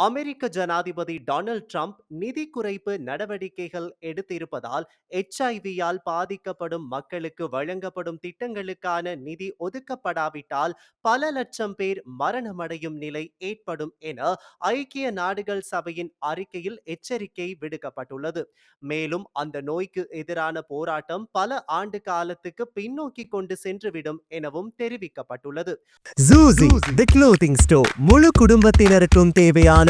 அமெரிக்க ஜனாதிபதி Donald Trump நிதி குறைப்பு நடவடிக்கைகள் எடுத்திருப்பதால் எச்ஐவியால் பாதிக்கப்படும் மக்களுக்கு வழங்கப்படும் திட்டங்களுக்கான நிதி ஒதுக்கப்படாவிட்டால் பல லட்சம் பேர் மரணமடையும் நிலை ஏற்படும் என ஐக்கிய நாடுகள் சபையின் அறிக்கையில் எச்சரிக்கை விடுக்கப்பட்டுள்ளது. மேலும் அந்த நோய்க்கு எதிரான போராட்டம் பல ஆண்டு காலத்துக்கு பின்னோக்கி கொண்டு சென்றுவிடும் எனவும் தெரிவிக்கப்பட்டுள்ளது. முழு குடும்பத்தினருக்கும் தேவையான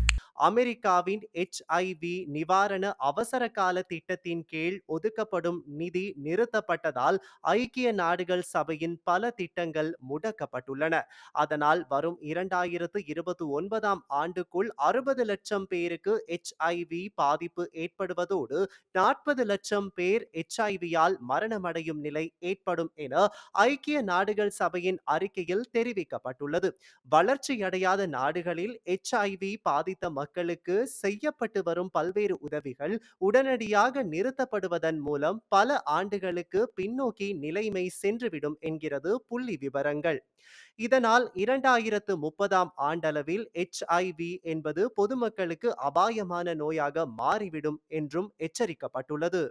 அமெரிக்காவின் எச்ஐவி நிவாரண அவசர கால திட்டத்தின் கீழ் ஒதுக்கப்படும் நிதி நிறுத்தப்பட்டதால் ஐக்கிய நாடுகள் சபையின் பல திட்டங்கள் முடக்கப்பட்டுள்ளன. அதனால் வரும் இரண்டாயிரத்து இருபத்தி ஒன்பதாம் ஆண்டுக்குள் அறுபது லட்சம் பேருக்கு எச்ஐவி பாதிப்பு ஏற்படுவதோடு நாற்பது லட்சம் பேர் எச்ஐவியால் மரணமடையும் நிலை ஏற்படும் என ஐக்கிய நாடுகள் சபையின் அறிக்கையில் தெரிவிக்கப்பட்டுள்ளது. வளர்ச்சியடையாத நாடுகளில் எச்ஐவி பாதித்த மக்களுக்கு செய்யப்பட்டு வரும் பல்வேறு உதவிகள் உடனடியாக நிறுத்தப்படுவதன் மூலம் பல ஆண்டுகளுக்கு பின்னோக்கி நிலைமை சென்றுவிடும் என்கிறது புள்ளி விவரங்கள். இதனால் இரண்டாயிரத்து முப்பதாம் ஆண்டளவில் எச்ஐவி என்பது பொதுமக்களுக்கு அபாயமான நோயாக மாறிவிடும் என்றும் எச்சரிக்கப்பட்டுள்ளது.